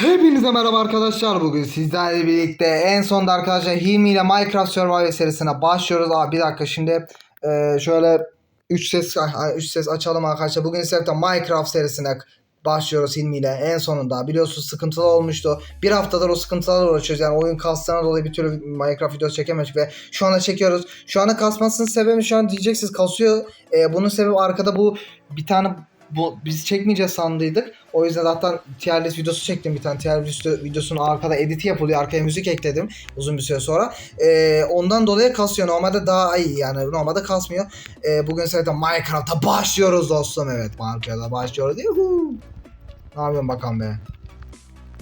Hepinize merhaba arkadaşlar. Bugün sizlerle birlikte en sonda arkadaşlar Hilmi ile Minecraft Survival serisine başlıyoruz. Abi bir dakika şimdi e, şöyle 3 ses 3 ses açalım arkadaşlar. Bugün sizlerle Minecraft serisine başlıyoruz Hilmi ile en sonunda. Biliyorsunuz sıkıntılı olmuştu. Bir haftadır o sıkıntılarla uğraşıyoruz. Yani oyun kastına dolayı bir türlü Minecraft videosu çekemedik ve şu anda çekiyoruz. Şu anda kasmasının sebebi şu an diyeceksiniz kasıyor. E, bunun sebebi arkada bu bir tane bu biz çekmeyeceğiz sandıydık. O yüzden zaten tier videosu çektim bir tane. Tier videosunun arkada editi yapılıyor. Arkaya müzik ekledim uzun bir süre sonra. Ee, ondan dolayı kasıyor. Normalde daha iyi yani. Normalde kasmıyor. Ee, bugün zaten Minecraft'a başlıyoruz dostum. Evet Minecraft'a başlıyoruz. Yuhuu. Ne yapıyorsun bakalım be.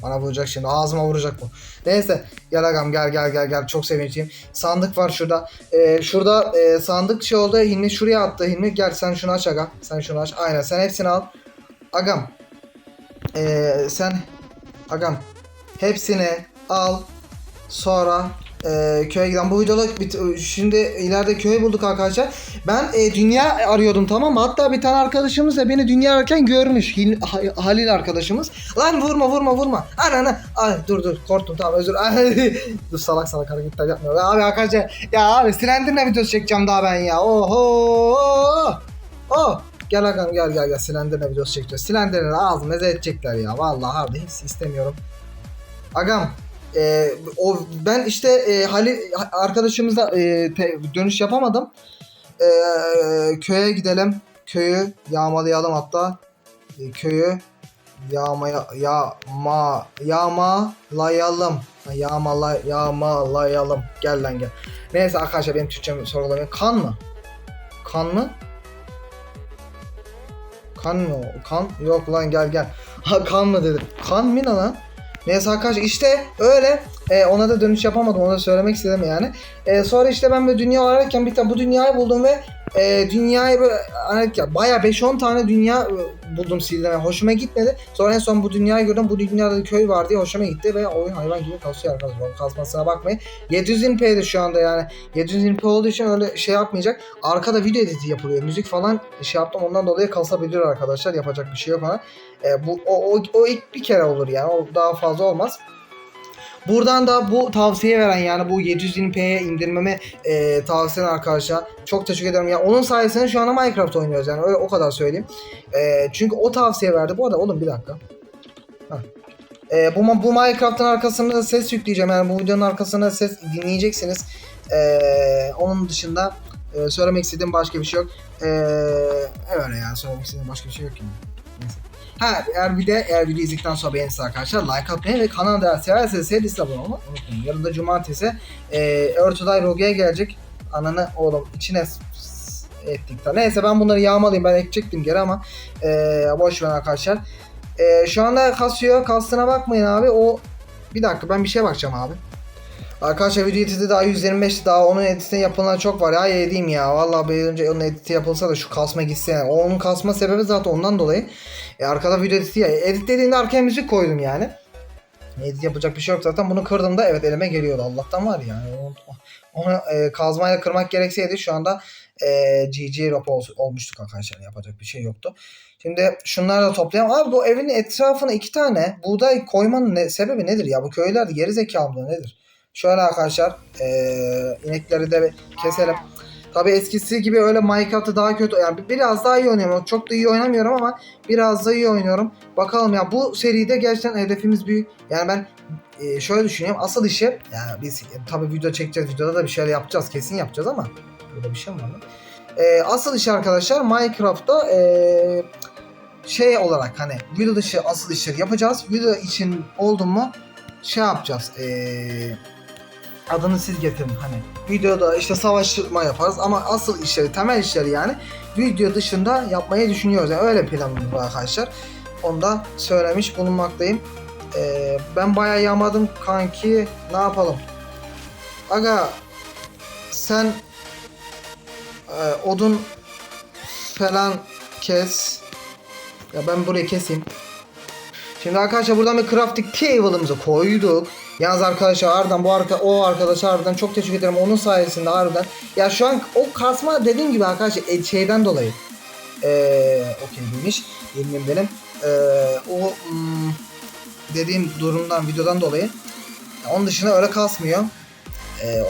Bana vuracak şimdi. Ağzıma vuracak bu. Neyse. Gel agam gel gel gel gel. Çok sevinçliyim. Sandık var şurada. Ee, şurada e, sandık şey oldu. Hilmi şuraya attı. Hilmi gel sen şunu aç agam. Sen şunu aç. Aynen sen hepsini al. Agam. Ee, sen agam. Hepsini al. Sonra e, köye giden bu videoda bit- şimdi ileride köy bulduk arkadaşlar. Ben e, dünya arıyordum tamam mı? Hatta bir tane arkadaşımız da beni dünya ararken görmüş. Hil- Ha- Halil arkadaşımız. Lan vurma vurma vurma. Ana Ay dur dur korktum tamam özür. Dur salak salak hareketler yapmıyor. Abi arkadaşlar ya abi Slender'le videosu çekeceğim daha ben ya. Oho. Oh. Gel agam gel gel gel Slender'le videosu çekeceğiz. Slender'in ağzını meze edecekler ya. Vallahi abi hiç istemiyorum. Agam e, o ben işte e, Halil arkadaşımızla e, te- dönüş yapamadım. E, köye gidelim. Köyü yağmalayalım hatta. E, köyü yağmaya yağma yağmalayalım. Yağmala yağmalayalım. Gel lan gel. Neyse arkadaşlar benim Türkçemi sorgulamayın. Kan mı? Kan mı? Kan mı? o? Kan? Yok lan gel gel. Ha kan mı dedim. Kan mı lan? Neyse arkadaşlar işte öyle e, ona da dönüş yapamadım onu da söylemek istedim yani. E, sonra işte ben böyle dünya ararken bir tane bu dünyayı buldum ve e, dünyayı böyle hani ya bayağı 5-10 tane dünya e, buldum sildim. Yani hoşuma gitmedi. Sonra en son bu dünyayı gördüm. Bu dünyada bir köy var diye hoşuma gitti ve oyun hayvan gibi kasıyor arkadaşlar. Kasmasına bakmayın. 720p'de şu anda yani. 720p olduğu için öyle şey yapmayacak. Arkada video editi yapılıyor. Müzik falan şey yaptım. Ondan dolayı kasabilir arkadaşlar. Yapacak bir şey yok ona. E, bu o, o, o ilk bir kere olur yani. O daha fazla olmaz. Buradan da bu tavsiye veren yani bu 720p'ye indirmemi e, tavsiye eden arkadaşlar çok teşekkür ederim. Yani onun sayesinde şu anda Minecraft oynuyoruz yani öyle o kadar söyleyeyim. E, çünkü o tavsiye verdi. Bu arada oğlum bir dakika. E, bu, bu Minecraft'ın arkasına da ses yükleyeceğim. Yani bu videonun arkasına ses dinleyeceksiniz. E, onun dışında e, söylemek istediğim başka bir şey yok. E, öyle yani söylemek istediğim başka bir şey yok yani. Ha eğer bir de eğer video izledikten sonra beğenirseniz arkadaşlar like atmayı ve kanala da severseniz serisi abone olmayı unutmayın. Yarın da cumartesi e, Örtüday Roge'ye gelecek. Ananı oğlum içine ettik. Neyse ben bunları yağmalayayım ben ekecektim geri ama e, boş ver arkadaşlar. E, şu anda kasıyor kastına bakmayın abi o bir dakika ben bir şeye bakacağım abi. Arkadaşlar video editi daha 125 daha onun editine yapılan çok var ya edeyim ya. Vallahi bir önce onun editi yapılsa da şu kasma gitse yani. Onun kasma sebebi zaten ondan dolayı. E, arkada video editi ya. Edit dediğinde arkaya müzik koydum yani. Edit yapacak bir şey yok zaten. Bunu kırdığımda evet elime geliyordu. Allah'tan var yani. Onu, onu e, kazmayla kırmak gerekseydi şu anda e, GG rap ol, olmuştuk arkadaşlar. Yapacak bir şey yoktu. Şimdi şunları da toplayalım. Abi bu evin etrafına iki tane buğday koymanın ne, sebebi nedir ya? Bu köylerde geri zekalı nedir? Şöyle arkadaşlar e, inekleri de keselim. Tabi eskisi gibi öyle Minecraft'ı daha kötü yani biraz daha iyi oynuyorum. Çok da iyi oynamıyorum ama biraz da iyi oynuyorum. Bakalım ya bu seride gerçekten hedefimiz büyük. Yani ben e, şöyle düşünüyorum. Asıl işi yani biz tabi video çekeceğiz. Videoda da bir şeyler yapacağız. Kesin yapacağız ama burada bir şey mi var lan? E, asıl işi arkadaşlar Minecraft'ta e, şey olarak hani video dışı asıl işleri yapacağız. Video için oldu mu şey yapacağız. Eee adını siz getirin hani. Videoda işte savaşma yaparız ama asıl işleri temel işleri yani video dışında yapmayı düşünüyoruz. Yani öyle planımız var arkadaşlar. Onu da söylemiş bulunmaktayım. Ee, ben bayağı yağmadım kanki. Ne yapalım? Aga sen e, odun falan kes. Ya ben burayı keseyim. Şimdi arkadaşlar buradan bir crafting table'ımızı koyduk. Yalnız arkadaşlar harbiden bu arka, o arkadaşa harbiden çok teşekkür ederim. Onun sayesinde harbiden. Ya şu an o kasma dediğim gibi arkadaşlar e, şeyden dolayı. Eee okey demiş. Yemin benim. Eee o hmm, dediğim durumdan videodan dolayı. Onun dışında öyle kasmıyor. Ee,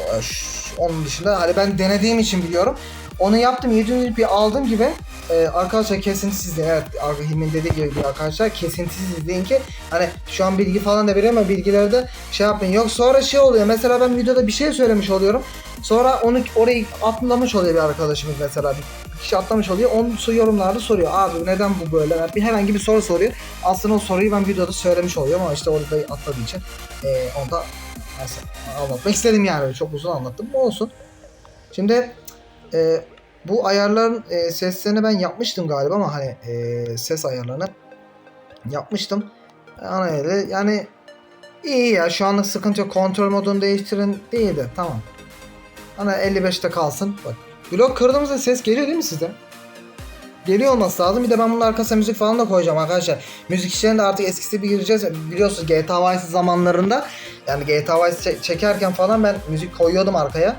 onun dışında hani ben denediğim için biliyorum. Onu yaptım 700 bir aldım gibi. Ee, arkadaşlar kesintisiz. Evet Hilmi'nin dediği gibi arkadaşlar kesintisiz izleyin ki hani şu an bilgi falan da veriyorum ama bilgileri şey yapmayın. Yok sonra şey oluyor mesela ben videoda bir şey söylemiş oluyorum. Sonra onu orayı atlamış oluyor bir arkadaşımız mesela bir kişi atlamış oluyor. Onu yorumlarda soruyor. Abi neden bu böyle? Yani bir herhangi bir soru soruyor. Aslında o soruyu ben videoda söylemiş oluyorum ama işte orada atladığı için e, onu da neyse, anlatmak istedim yani. Çok uzun anlattım. Bu olsun. Şimdi e, bu ayarların e, seslerini ben yapmıştım galiba ama hani e, ses ayarlarını yapmıştım. Ana öyle yani iyi ya şu anlık sıkıntı yok. Kontrol modunu değiştirin değil de tamam. Ana 55'te kalsın. Bak blok kırdığımızda ses geliyor değil mi size? Geliyor olması lazım. Bir de ben bunun arkasına müzik falan da koyacağım arkadaşlar. Müzik işlerine de artık eskisi gibi gireceğiz. Biliyorsunuz GTA Vice zamanlarında yani GTA Vice çe- çekerken falan ben müzik koyuyordum arkaya.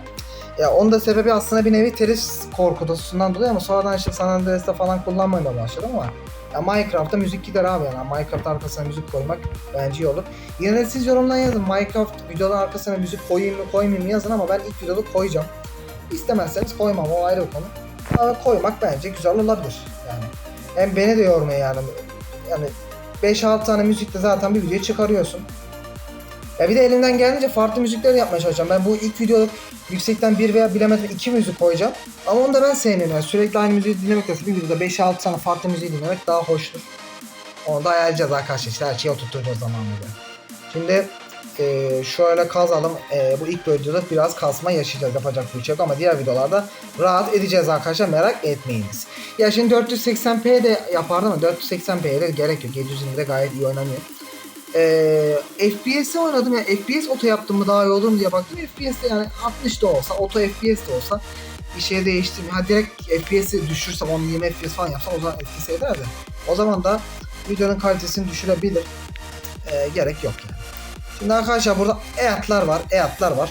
Ya onun da sebebi aslında bir nevi teris korkutusundan dolayı ama sonradan işte San Andreas'ta falan kullanmaya başladım ama ya Minecraft'ta müzik gider abi yani Minecraft arkasına müzik koymak bence iyi olur. Yine de siz yorumdan yazın Minecraft videonun arkasına müzik koyayım mı koymayayım mı yazın ama ben ilk videoda koyacağım. İstemezseniz koymam o ayrı bir konu. Ama koymak bence güzel olabilir yani. Hem beni de yormuyor yani. Yani 5-6 tane müzikle zaten bir video çıkarıyorsun. Ya bir de elimden geldiğince farklı müzikler yapmaya çalışacağım. Ben bu ilk videoda yüksekten bir veya bilemedim iki müzik koyacağım. Ama onu da ben sevmiyorum. Yani sürekli aynı müziği dinlemekle bir videoda 5-6 tane farklı müziği dinlemek daha hoştur. Onu da ayarlayacağız arkadaşlar. İşte her şeyi oturtacağız zamanında. Şimdi eee, şöyle kazalım. Eee, bu ilk videoda biraz kasma yaşayacağız. Yapacak bir şey yok ama diğer videolarda rahat edeceğiz arkadaşlar. Merak etmeyiniz. Ya şimdi 480p de yapardım ama 480p'ye de gerek yok. 720'de gayet iyi oynanıyor. Ee, FPS'e oynadım ya FPS oto yaptım mı daha iyi olur mu diye baktım. FPS'te yani 60 da olsa, oto FPS de olsa bir şey değiştirmiyor. Ha direkt FPS'i düşürsem 10 20 FPS falan yapsam o zaman etkisi eder de. O zaman da videonun kalitesini düşürebilir. Ee, gerek yok yani. Şimdi arkadaşlar burada EAT'lar var. EAT'lar var.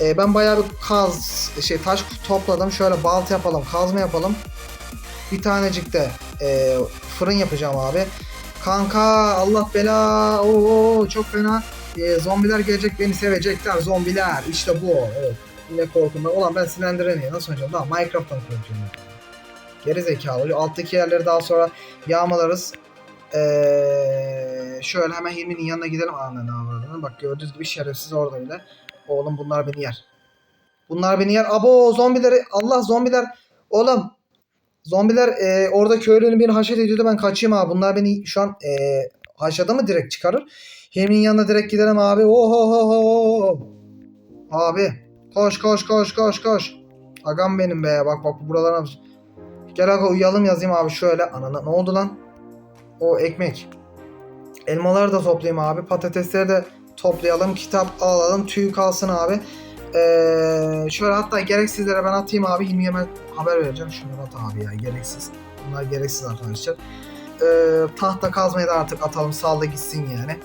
Ee, ben bayağı bir kaz şey taş topladım. Şöyle balta yapalım, kazma yapalım. Bir tanecik de e, fırın yapacağım abi. Kanka Allah bela. Oo çok fena. Ee, zombiler gelecek beni sevecekler zombiler. İşte bu. Evet. Yine korkumda. Ulan ben Slenderman'i nasıl oynayacağım? Daha Minecraft'tan korkuyorum. Geri zekalı. Alttaki yerleri daha sonra yağmalarız. Ee, şöyle hemen Hilmi'nin yanına gidelim. Ne avradını. Bak gördüğünüz gibi şerefsiz orada bile. Oğlum bunlar beni yer. Bunlar beni yer. Abo zombileri. Allah zombiler. Oğlum Zombiler e, orada köylünün beni haşet ediyordu. Ben kaçayım abi. Bunlar beni şu an e, haşada mı direkt çıkarır? Hilmi'nin yanına direkt gidelim abi. Oho Abi. Koş koş koş koş koş. Agam benim be. Bak bak buralara. Gel aga uyuyalım yazayım abi şöyle. Anana ne oldu lan? O ekmek. Elmaları da toplayayım abi. Patatesleri de toplayalım. Kitap alalım. Tüy kalsın abi. Ee, şöyle hatta gereksizlere ben atayım abi. Hilmi'ye haber vereceğim. Şunları at abi ya gereksiz. Bunlar gereksiz arkadaşlar. Ee, tahta kazmayı da artık atalım. Sal da gitsin yani.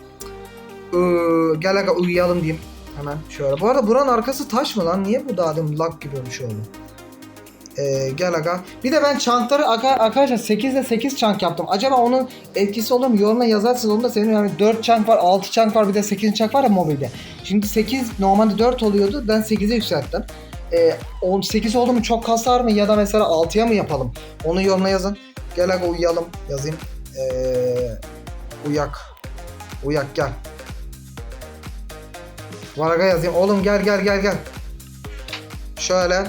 Ee, gel aga uyuyalım diyeyim. Hemen şöyle. Bu arada buranın arkası taş mı lan? Niye bu daha demin lag gibi şey oldu? Ee, gel aga. Bir de ben çankları aga, arkadaşlar 8 ile 8 çank yaptım. Acaba onun etkisi olur mu? Yorumla yazarsınız onu da senin yani 4 çank var, 6 çank var bir de 8 çank var ya mobilde. Şimdi 8 normalde 4 oluyordu. Ben 8'e yükselttim. Ee, 18 oldu mu çok kasar mı ya da mesela 6'ya mı yapalım? Onu yorumla yazın. Gel aga uyuyalım yazayım. Ee, uyak. Uyak gel. Varaga yazayım. Oğlum gel gel gel gel. Şöyle.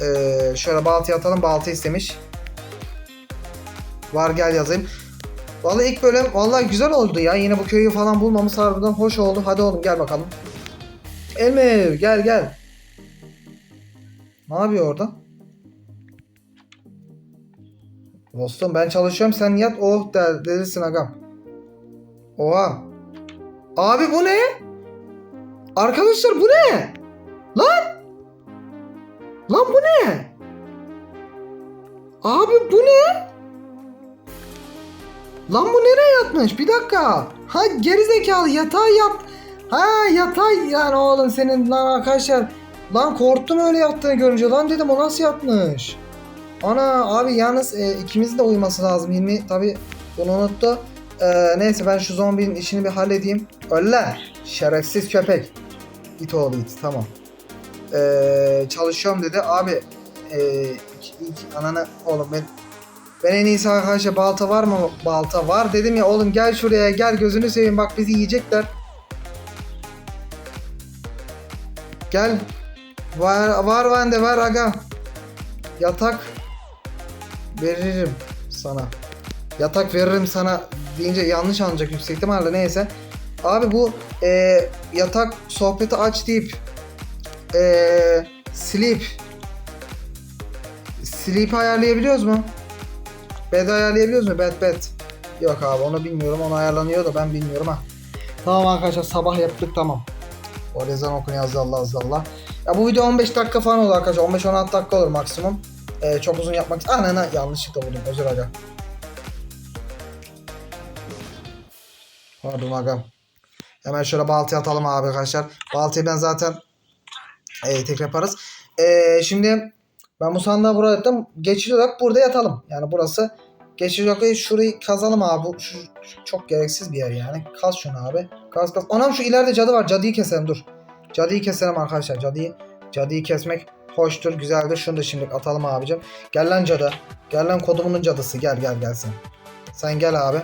Ee, şöyle baltaya atalım. Balta istemiş. Var gel yazayım. Vallahi ilk bölüm vallahi güzel oldu ya. Yine bu köyü falan bulmamız harbiden hoş oldu. Hadi oğlum gel bakalım. Elmev gel gel. Ne yapıyor orada? Dostum ben çalışıyorum sen yat oh der, delisin agam. Oha. Abi bu ne? Arkadaşlar bu ne? Lan! Lan bu ne? Abi bu ne? Lan bu nereye yatmış? Bir dakika. Ha gerizekalı yatağı yap. Ha yatay yani oğlum senin lan arkadaşlar. Lan korktum öyle yattığını görünce. Lan dedim o nasıl yatmış? Ana abi yalnız e, ikimizin de uyuması lazım. Hilmi tabi bunu unuttu. Ee, neyse ben şu zombinin işini bir halledeyim. Öyle. Şerefsiz köpek. İt oğlu it. Tamam. Ee, çalışıyorum dedi. Abi ee, iki- iki- ananı oğlum ben ben en iyisi arkadaşlar balta var mı? Balta var dedim ya oğlum gel şuraya gel gözünü seveyim bak bizi yiyecekler. Gel. Var var bende var aga. Yatak veririm sana. Yatak veririm sana deyince yanlış anlayacak yüksek ihtimalle neyse. Abi bu e, yatak sohbeti aç deyip e, sleep sleep ayarlayabiliyoruz mu? Bed ayarlayabiliyoruz mu? Bed bed. Yok abi onu bilmiyorum. Onu ayarlanıyor da ben bilmiyorum ha. Tamam arkadaşlar sabah yaptık tamam. O ezan okunuyor azza Allah azza Allah. Ya bu video 15 dakika falan olur arkadaşlar. 15-16 dakika olur maksimum. Ee, çok uzun yapmak... Anana yanlışlıkla vurdum. Özür aga. Pardon agam. Hemen şöyle baltaya atalım abi arkadaşlar. Baltayı ben zaten e, tek yaparız. E, şimdi ben bu sandığı buraya attım. Geçici olarak burada yatalım. Yani burası geçici olarak şurayı kazalım abi. Şu, şu çok gereksiz bir yer yani. Kaz şunu abi. Kaz kaz. Anam şu ileride cadı var. Cadıyı keselim dur. Cadıyı keselim arkadaşlar. Cadıyı cadıyı kesmek hoştur, güzeldir. Şunu da şimdi atalım abicim. Gel lan cadı. Gel lan kodumunun cadısı. Gel gel gelsin. Sen gel abi.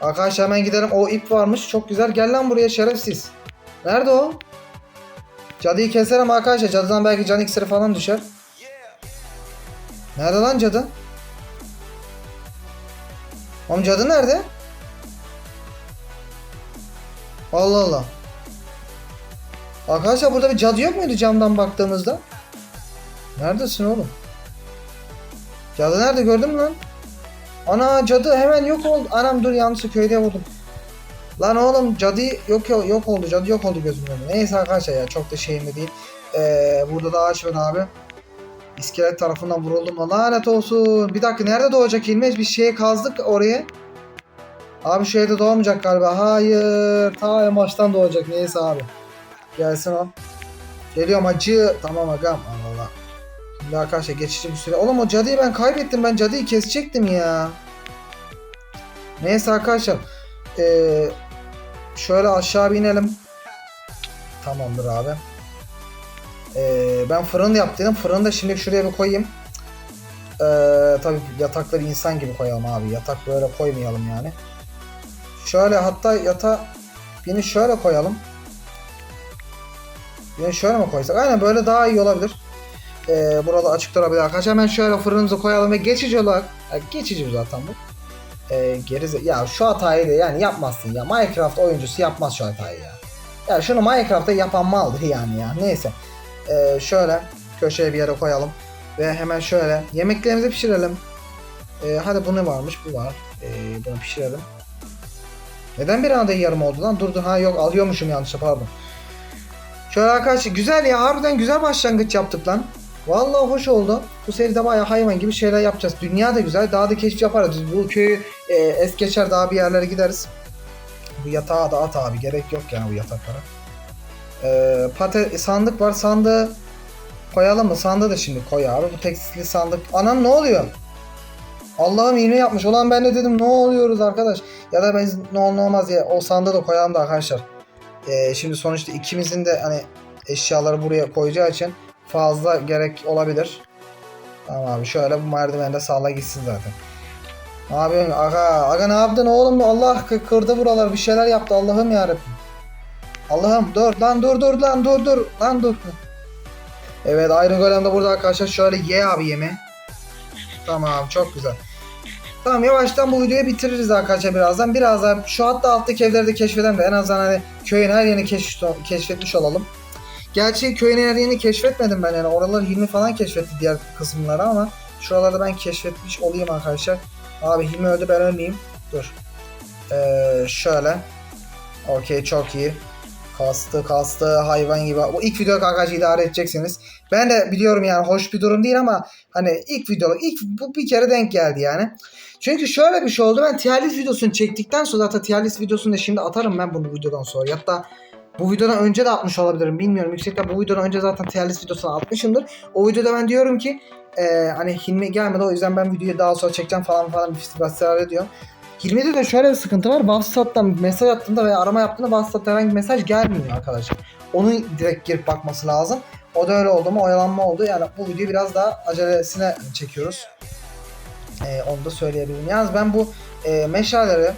Arkadaşlar hemen gidelim. O ip varmış. Çok güzel. Gel lan buraya şerefsiz. Nerede o? Cadıyı keserim arkadaşlar. Cadıdan belki can iksiri falan düşer. Nerede lan cadı? Oğlum cadı nerede? Allah Allah. Arkadaşlar burada bir cadı yok muydu camdan baktığımızda? Neredesin oğlum? Cadı nerede gördün mü lan? Ana cadı hemen yok oldu. Anam dur yanlışlıkla köyde vurdum. Lan oğlum cadı yok yok oldu. Cadı yok oldu gözümün. Neyse arkadaşlar ya çok da şeyim değil. Ee, burada da ağaç var abi. İskelet tarafından vuruldum? Lanet olsun. Bir dakika nerede doğacak İlmez? Bir şeye kazdık oraya. Abi şu doğmayacak galiba. Hayır. Ta en baştan doğacak. Neyse abi. Gelsin o. Geliyorum acı. Tamam agam. Allah. Şimdi arkadaşlar geçici bir süre. Oğlum o cadıyı ben kaybettim. Ben cadıyı kesecektim ya. Neyse arkadaşlar. Ee, şöyle aşağı bir inelim. Tamamdır abi. Ee, ben fırın yaptım. Fırını da şimdi şuraya bir koyayım. Ee, tabii yatakları insan gibi koyalım abi. Yatak böyle koymayalım yani. Şöyle hatta yata birini şöyle koyalım. Birini şöyle mi koysak? Aynen böyle daha iyi olabilir. Ee, burada açık durabilir arkadaşlar. Hemen şöyle fırınımızı koyalım ve geçici olarak ya geçici zaten bu. Ee, gerize ya şu hatayı da yani yapmazsın ya. Minecraft oyuncusu yapmaz şu hatayı ya. Ya şunu Minecraft'ta yapan maldır yani ya. Neyse. Ee, şöyle köşeye bir yere koyalım. Ve hemen şöyle yemeklerimizi pişirelim. Ee, hadi bu ne varmış? Bu var. Ee, bunu pişirelim. Neden bir anda yarım oldu lan? Durdu. Ha yok alıyormuşum yanlışlıkla pardon. Şöyle arkadaşlar güzel ya harbiden güzel başlangıç yaptık lan. Vallahi hoş oldu. Bu seride bayağı hayvan gibi şeyler yapacağız. Dünya da güzel. Daha da keşif yaparız. Bu köyü e, es geçer daha bir yerlere gideriz. Bu yatağa da at abi. Gerek yok yani bu yataklara. E, pate sandık var. Sandığı koyalım mı? Sandığı da şimdi koy abi. Bu tekstilli sandık. Anam ne oluyor? Allah'ım iğne yapmış. Ulan ben de dedim ne oluyoruz arkadaş. Ya da biz ne olur olmaz ya o sandığı da koyalım da arkadaşlar. Ee, şimdi sonuçta ikimizin de hani eşyaları buraya koyacağı için fazla gerek olabilir. Tamam abi şöyle bu merdivende sağla gitsin zaten. Abi aga aga ne yaptın oğlum Allah kı- kırdı buralar bir şeyler yaptı Allah'ım yarabbim. Allah'ım dur lan dur dur lan dur dur lan dur. Evet Iron Golem de burada arkadaşlar şöyle ye abi yeme. Tamam çok güzel. Tamam yavaştan bu videoyu bitiririz arkadaşlar birazdan. Biraz daha şu hatta alttaki evleri de keşfedelim de en azından hani köyün her yerini keşf- keşfetmiş olalım. Gerçi köyün her yerini keşfetmedim ben yani oraları 20 falan keşfetti diğer kısımları ama şuralarda ben keşfetmiş olayım arkadaşlar. Abi Hilmi öldü ben ölmeyeyim. Dur. Ee, şöyle. Okey çok iyi. Kastı kastı hayvan gibi. Bu ilk video kankacı idare edeceksiniz. Ben de biliyorum yani hoş bir durum değil ama hani ilk video ilk bu bir kere denk geldi yani. Çünkü şöyle bir şey oldu. Ben tier videosunu çektikten sonra hatta tier videosunu da şimdi atarım ben bunu videodan sonra. Hatta bu videodan önce de atmış olabilirim bilmiyorum. Yüksekten bu videodan önce zaten tier list videosunu atmışımdır. O videoda ben diyorum ki e, hani Hilmi gelmedi o yüzden ben videoyu daha sonra çekeceğim falan falan bir festival ediyorum. 20'de de şöyle bir sıkıntı var. WhatsApp'tan mesaj attığında veya arama yaptığında WhatsApp'ta herhangi bir mesaj gelmiyor arkadaşlar. Onu direkt girip bakması lazım. O da öyle oldu mu oyalanma oldu. Yani bu videoyu biraz daha acelesine çekiyoruz. Ee, onu da söyleyebilirim. Yalnız ben bu e, meşaleleri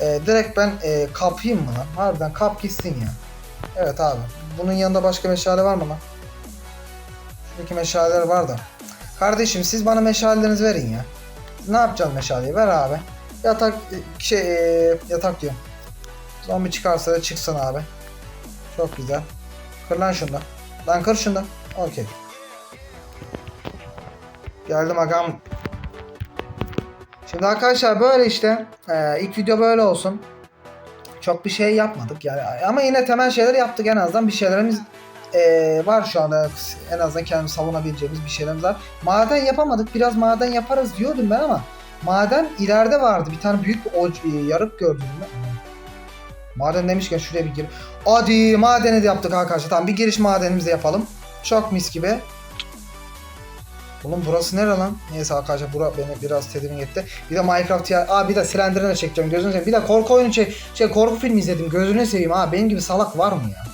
e, direkt ben e, kapayım mı lan? Harbiden kap gitsin ya. Evet abi. Bunun yanında başka meşale var mı lan? Şuradaki meşaleler var da. Kardeşim siz bana meşalelerinizi verin ya. Ne yapacağız meşaleyi? Ver abi. Yatak şey yatak diyorum. Zombi çıkarsa da çıksın abi. Çok güzel. Kır lan şunu. Lan kır şunu. Okey. Geldim agam. Şimdi arkadaşlar böyle işte. Ee, ilk video böyle olsun. Çok bir şey yapmadık yani. Ama yine temel şeyler yaptık en azından. Bir şeylerimiz ee, var şu anda. En azından kendimizi savunabileceğimiz bir şeylerimiz var. Maden yapamadık. Biraz maden yaparız diyordum ben ama maden ileride vardı. Bir tane büyük e, yarık gördüm ben. Maden demişken şuraya bir gir. Hadi madeni de yaptık arkadaşlar. Tamam bir giriş madenimizi de yapalım. Çok mis gibi. Oğlum burası nere lan? Neyse arkadaşlar bura beni biraz tedirgin etti. Bir de Minecraft ya. Aa bir de Slender'ını çekeceğim gözünü seveyim. Bir de korku oyunu çek. Şey korku filmi izledim. Gözünü seveyim ha. Benim gibi salak var mı ya?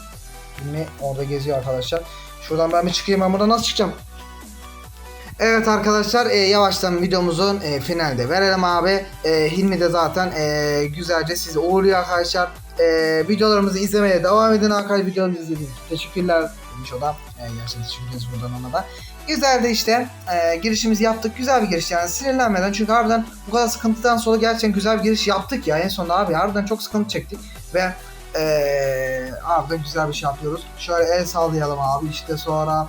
Filmi orada geziyor arkadaşlar. Şuradan ben bir çıkayım. Ben buradan nasıl çıkacağım? Evet arkadaşlar e, yavaştan videomuzun e, finalde verelim abi. E, Hilmi de zaten e, güzelce sizi uğurluyor arkadaşlar. E, videolarımızı izlemeye devam edin arkadaşlar. Videolarımızı izlediğiniz için teşekkürler demiş o da. E, gerçekten teşekkür buradan ona da. Güzel de işte e, girişimizi yaptık. Güzel bir giriş yani sinirlenmeden. Çünkü harbiden bu kadar sıkıntıdan sonra gerçekten güzel bir giriş yaptık ya. En sonunda abi harbiden çok sıkıntı çektik. Ve e, harbiden güzel bir şey yapıyoruz. Şöyle el sallayalım abi işte sonra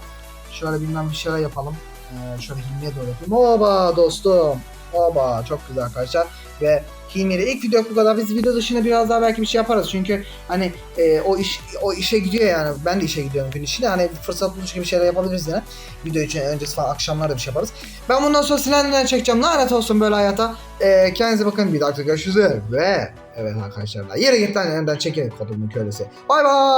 şöyle bilmem bir şeyler yapalım. Ee, şöyle Hilmi'ye doğru yapayım. Oba dostum. Oba çok güzel arkadaşlar. Ve Hilmi'yle ilk video bu kadar. Biz video dışında biraz daha belki bir şey yaparız. Çünkü hani e, o iş o işe gidiyor yani. Ben de işe gidiyorum gün içinde. Hani fırsat bulunca bir şeyler yapabiliriz yine. Video için öncesi falan akşamlarda bir şey yaparız. Ben bundan sonra Slender'den çekeceğim. Lanet olsun böyle hayata. E, kendinize bakın. Bir dakika görüşürüz. Ve evet arkadaşlar. Yere git lan önden çekelim kodumun kölesi. Bay bay.